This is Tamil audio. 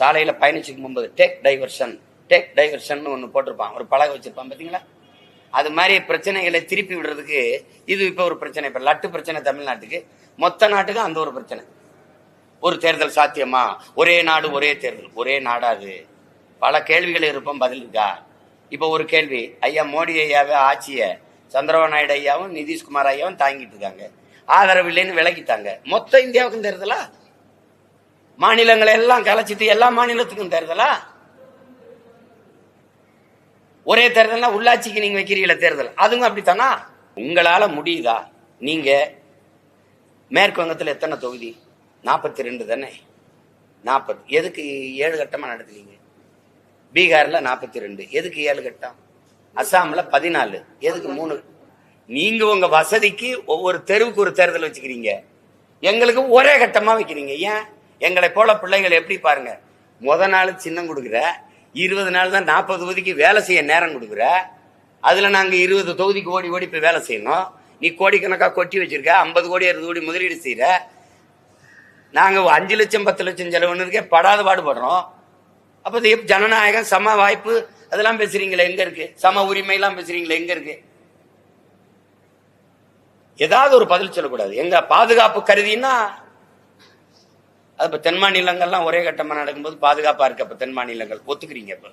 சாலையில் பயணிச்சுக்கும் போகும்போது டேக் டைவர்ஷன் டேக் டைவர்ஷன் ஒன்று போட்டிருப்பான். ஒரு பழக வச்சிருப்பான் பார்த்தீங்களா அது மாதிரி பிரச்சனைகளை திருப்பி விடுறதுக்கு இது இப்போ ஒரு பிரச்சனை. இப்போ லட்டு பிரச்சனை தமிழ்நாட்டுக்கு. மொத்த நாட்டுக்கு அந்த ஒரு பிரச்சனை. ஒரு தேர்தல் சாத்தியமா? ஒரே நாடு ஒரே தேர்தல். ஒரே நாடாது. பல கேள்விகள் இருப்போம் பதில் இருக்கா? இப்போ ஒரு கேள்வி. ஐயா மோடி ஐயாவே ஆட்சியை சந்திரபாபு நாயுடு ஐயாவும் நிதிஷ்குமார் ஐயாவும் தாங்கிட்டு இருக்காங்க. ஆதரவு இல்லைன்னு விலக்கிட்டாங்க மொத்த இந்தியாவுக்கும் தேர்தலா? மாநிலங்களை எல்லாம் கலைச்சிட்டு எல்லா மாநிலத்துக்கும் தேர்தலா? ஒரே தேர்தல்னா உள்ளாட்சிக்கு நீங்க வைக்கிறீங்கள தேர்தல். அதுவும் அப்படித்தானா? உங்களால முடியுதா? நீங்க மேற்குவங்கத்தில் எத்தனை தொகுதி? நாற்பத்தி ரெண்டு தானே. நாற்பது எதுக்கு ஏழு கட்டமாக நடத்துனீங்க பீகாரில் நாற்பத்தி ரெண்டு எதுக்கு ஏழு கட்டம்? அசாமில் பதினாலு. எதுக்கு மூணு? நீங்கள் உங்கள் வசதிக்கு ஒவ்வொரு தெருவுக்கு ஒரு தேர்தல் வச்சுக்கிறீங்க. எங்களுக்கு ஒரே கட்டமாக வைக்கிறீங்க. ஏன்? எங்களை போல பிள்ளைகள் எப்படி பாருங்க? முத நாள் சின்னம் கொடுக்குற இருபது நாள் தான் நாற்பது தொகுதிக்கு வேலை செய்ய நேரம் கொடுக்குற அதுல நாங்க இருபது தொகுதிக்கு ஓடி ஓடி போய் வேலை செய்யணும். நீ கோடிக்கணக்கா கொட்டி வச்சிருக்க ஐம்பது கோடி அறுபது கோடி முதலீடு செய்யற நாங்க அஞ்சு லட்சம் பத்து லட்சம் செலவுன்னு இருக்கே படாத பாடுபடுறோம். அப்ப இது ஜனநாயகம் சம வாய்ப்பு அதெல்லாம் பேசுறீங்களே எங்க இருக்கு? சம உரிமை எல்லாம் பேசுறீங்களே எங்க இருக்கு? ஏதாவது ஒரு பதில் சொல்லக்கூடாது. எங்க பாதுகாப்பு கருதின்னா அது இப்ப தென் மாநிலங்கள்லாம் ஒரே கட்டமா நடக்கும்போது பாதுகாப்பா இருக்கு. அப்ப தென் மாநிலங்கள் ஒத்துக்கிறீங்க இப்ப?